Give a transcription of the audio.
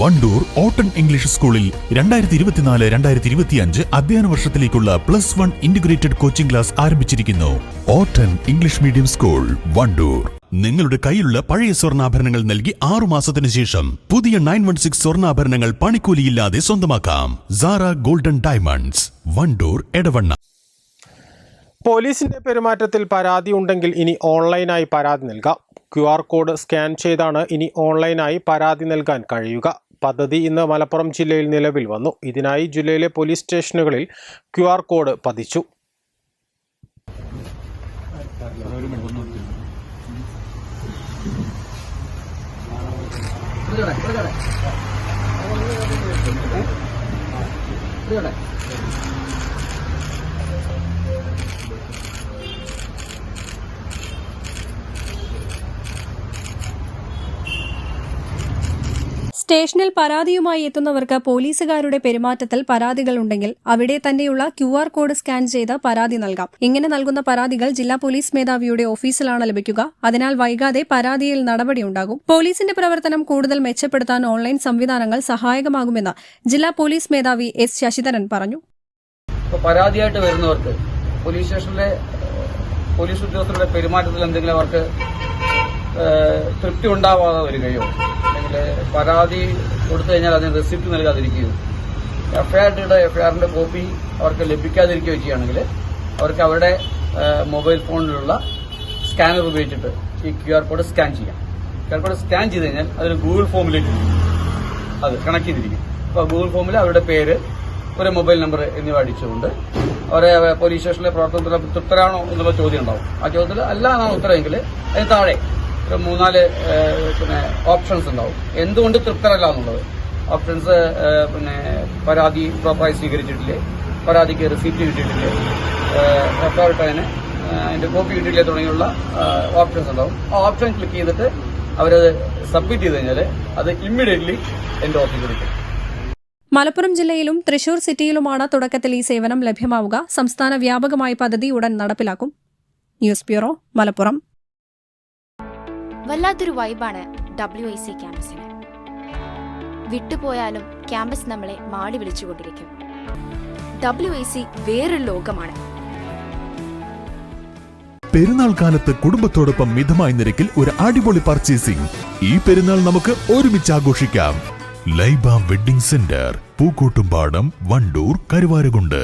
Wandoor ഓട്ടൺ English സ്കൂളിൽ രണ്ടായിരത്തി ഇരുപത്തിനാല് രണ്ടായിരത്തി ഇരുപത്തിയഞ്ച് അധ്യയന വർഷത്തിലേക്കുള്ള plus one integrated coaching class ആരംഭിച്ചിരിക്കുന്നു. ഓട്ടൺ ഇംഗ്ലീഷ് മീഡിയം സ്കൂൾ വണ്ടൂർ. നിങ്ങളുടെ കയ്യിലുള്ള പഴയ സ്വർണാഭരണങ്ങൾ നൽകി ആറു മാസത്തിന് ശേഷം പുതിയ നയൻ വൺ സിക്സ് സ്വർണാഭരണങ്ങൾ പണിക്കൂലിയില്ലാതെ സ്വന്തമാക്കാം. Sara golden diamonds Wandoor Edavanna. പോലീസിന്റെ പെരുമാറ്റത്തിൽ പരാതി ഉണ്ടെങ്കിൽ ഇനി ഓൺലൈനായി പരാതി നൽകാം. ക്യു ആർ കോഡ് സ്കാൻ ചെയ്താണ് ഇനി ഓൺലൈനായി പരാതി നൽകാൻ കഴിയുക. പദ്ധതി ഇന്ന് മലപ്പുറം ജില്ലയിൽ നിലവിൽ വന്നു. ഇതിനായി ജില്ലയിലെ പോലീസ് സ്റ്റേഷനുകളിൽ ക്യു കോഡ് പതിച്ചു. സ്റ്റേഷനിൽ പരാതിയുമായി എത്തുന്നവർക്ക് പോലീസുകാരുടെ പെരുമാറ്റത്തിൽ പരാതികളുണ്ടെങ്കിൽ അവിടെ തന്നെയുള്ള ക്യു ആർ കോഡ് സ്കാൻ ചെയ്ത് പരാതി നൽകാം. ഇങ്ങനെ നൽകുന്ന പരാതികൾ ജില്ലാ പോലീസ് മേധാവിയുടെ ഓഫീസിലാണ് ലഭിക്കുക. അതിനാൽ വൈകാതെ പരാതിയിൽ നടപടിയുണ്ടാകും പോലീസിന്റെ പ്രവർത്തനം കൂടുതൽ മെച്ചപ്പെടുത്താൻ ഓൺലൈൻ സംവിധാനങ്ങൾ സഹായകമാകുമെന്ന് ജില്ലാ പോലീസ് മേധാവി എസ് ശശിധരൻ പറഞ്ഞു. പരാതിയായിട്ട് വരുന്നവർക്ക് പോലീസ് സ്റ്റേഷനിലെ പോലീസ് ഉദ്യോഗസ്ഥരുടെ പെരുമാറ്റത്തിൽ എന്തെങ്കിലും അവർക്ക് തൃപ്തി ഉണ്ടാവാതെ വരികയോ പരാതി കൊടുത്തു കഴിഞ്ഞാൽ അതിന് റെസിപ്റ്റ് നൽകാതിരിക്കുകയും എഫ്ഐആറിന്റെ എഫ്ഐആറിന്റെ കോപ്പി അവർക്ക് ലഭിക്കാതിരിക്കുകയോ ചെയ്യുകയാണെങ്കിൽ അവർക്ക് അവരുടെ മൊബൈൽ ഫോണിലുള്ള സ്കാനർ ഉപയോഗിച്ചിട്ട് ഈ ക്യു ആർ കോഡ് സ്കാൻ ചെയ്യാം. ക്യു ആർ കോഡ് സ്കാൻ ചെയ്ത് കഴിഞ്ഞാൽ അതൊരു ഗൂഗിൾ ഫോമിലേക്ക് അത് കണക്ട് ചെയ്തിരിക്കും. അപ്പോൾ ഗൂഗിൾ ഫോമിൽ അവരുടെ പേര് ഒരു മൊബൈൽ നമ്പർ എന്നിവ അടിച്ചുകൊണ്ട് അവരെ പോലീസ് സ്റ്റേഷനിലെ പ്രവർത്തനത്തിൽ തൃപ്തരാണോ എന്നുള്ള ചോദ്യം ഉണ്ടാവും. ആ ചോദ്യത്തിൽ അല്ല എന്നാണ് ഉത്തരമെങ്കിൽ അതിന് താഴെ മൂന്നാൽ പിന്നെ ഓപ്ഷൻസ് ഉണ്ടാവും. എന്തുകൊണ്ട് തൃപ്തരല്ല എന്നുള്ളത്. ഓപ്ഷൻസ് പിന്നെ പരാതി പ്രോപ്പറായി സ്വീകരിച്ചിട്ടില്ലേ? പരാതിക്ക് റിസീപ്റ്റ് കിട്ടിയിട്ടില്ലേ? എപ്പോഴത്തെ അതിന്റെ കോപ്പി കിട്ടിയില്ലേ തുടങ്ങിയുള്ള ഓപ്ഷൻസ് ഉണ്ടാവും. ആ ഓപ്ഷൻ ക്ലിക്ക് ചെയ്തിട്ട് അവരത് സബ്മിറ്റ് ചെയ്ത് കഴിഞ്ഞാൽ അത് ഇമ്മീഡിയറ്റ്ലി എന്റെ ഓഫീസിൽ കിട്ടും മലപ്പുറം ജില്ലയിലും തൃശൂർ സിറ്റിയിലുമാണ് തുടക്കത്തിൽ ഈ സേവനം ലഭ്യമാവുക. സംസ്ഥാന വ്യാപകമായി പദ്ധതി ഉടൻ നടപ്പിലാക്കും. News bureau Malappuram. വല്ലാത്തൊരു വൈബാണ് ഡബ്ല്യു ഐ സി ക്യാമ്പസിന്. വിട്ടുപോയാലും ക്യാമ്പസ് നമ്മളെ മാടി വിളിച്ചുകൊണ്ടിരിക്കും. ഡബ്ല്യു ഐ സി വേറൊരു ലോകമാണ്. പെരുന്നാൾ കാലത്ത് കുടുംബത്തോടൊപ്പം മിതമായ നിരക്കിൽ ഒരു അടിപൊളി പർച്ചേസിംഗ് ഈ പെരുന്നാൾ നമുക്ക് ഒരുമിച്ച് ആഘോഷിക്കാം. Laiba wedding centre Pookkottumpadam Wandoor Karuvarakundu.